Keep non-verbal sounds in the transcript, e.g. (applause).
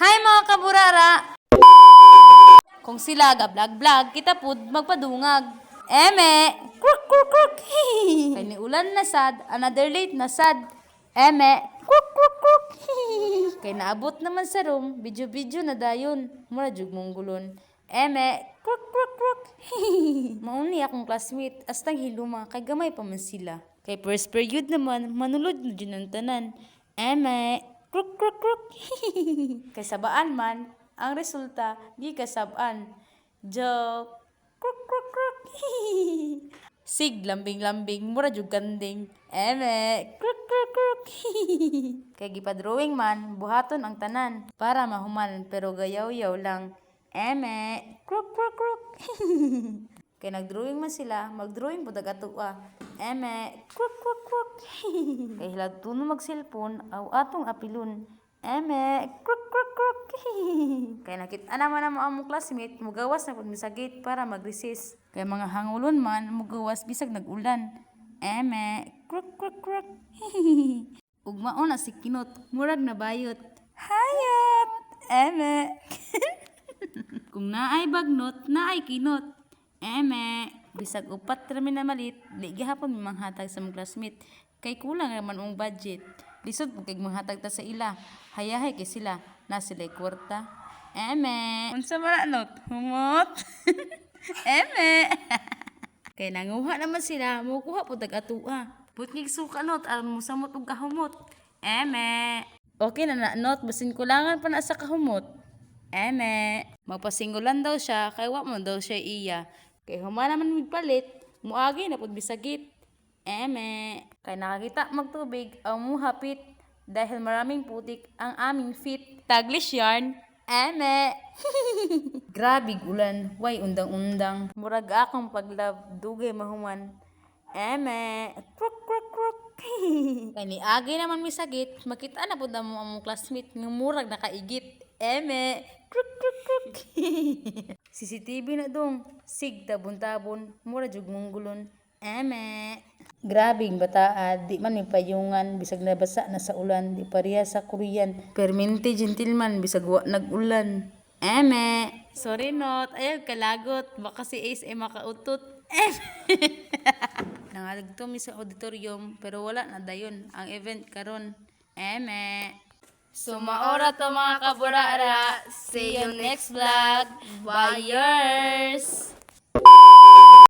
Hi mga kaburara! Kung sila ga-vlog-vlog, kita pud magpadungag. Eme! Kruk, kruk, kruk! (laughs) Kay ni ulan na sad, another late na sad. Eme! Kruk, kruk, kruk! (laughs) Kay naabot naman sa room, video-video na dayon. Mura jug mong gulon. Eme! Kruk, kruk, kruk! (laughs) Mauni akong classmate, astang hiluma, kay gamay pa man sila. Kay first period naman, manulod na dyan ang tanan. Eme! Kruk, kruk, kruk! (laughs) kay sabaan man, ang resulta, di kasabaan. Joke! Kruk, kruk, kruk! (laughs) Sig, lambing-lambing, mura jug kanding. Eme! Kruk, kruk, kruk! (laughs) kay gipa-drawing man, buhaton ang tanan, para mahuman, pero gayaw-yaw lang. Eme! Kruk, kruk, kruk! Kay nagdrawing man sila, magdrawing po dagatua. Eme, kruk, kruk, kruk. (laughs) Kay hilag tuno mag-cellphone, aw atong apilon. Eme, kruk, kruk, kruk. (laughs) Kay nakita naman ang among classmate, mugawas na pag sa gate para mag-recess. Kay mga hangulon man, mugawas bisag nag-ulan. Eme, kruk, kruk, kruk. (laughs) Ugmao na si Kinot, murag na bayot. Hayat! Eme. Kung naay bagnot, naay kinot. Eme, bisag upat rami na malit, di gihapon manghatag sa mga classmate. Kay kulang naman ang budget. Lisod po kay manghatag ta sa ila. Hayahay kay sila, na sila'y kwarta. Eme. Unsa ba not? Humot? (laughs) Eme. (laughs) kay nanguha naman sila, mukuha po tag-atua. Putngig suka not, aron mo samot og kahumot. Eme. Okay na na not, basin kulangan pa na sa kahumot. Eme, magpasingulan daw siya, kay wa mo daw siya iya. Kay humana man migpalit, muagi na pud bisagit. Eme, kay nakakita magtubig ang muhapit dahil maraming putik ang aming feet. Taglish yarn. Eme. (laughs) Grabe ulan, way undang-undang. Murag akong paglab, dugay mahuman. Eme. Kruk, kruk, kruk. (laughs) Kay ni Agi naman may sagit, makita na pud mo ang classmate nga murag nakaigit. Eme. Kruk, kruk, kruk. (laughs) CCTV na dong. Sig tabon-tabon, mura jug mong gulon. Eme. Grabing bataa, di man payungan, bisag nabasa na sa ulan, di pareha sa Korean. Permente gentleman, bisag wa nag-ulan. Eme. Sorry not, ayaw kalagot, baka si Ace ay makautot. Eme. (laughs) Nangalag to mi sa auditorium, pero wala na dayon ang event karon. Eme. Sumaora to mga kaburara. See you next vlog. Buyers!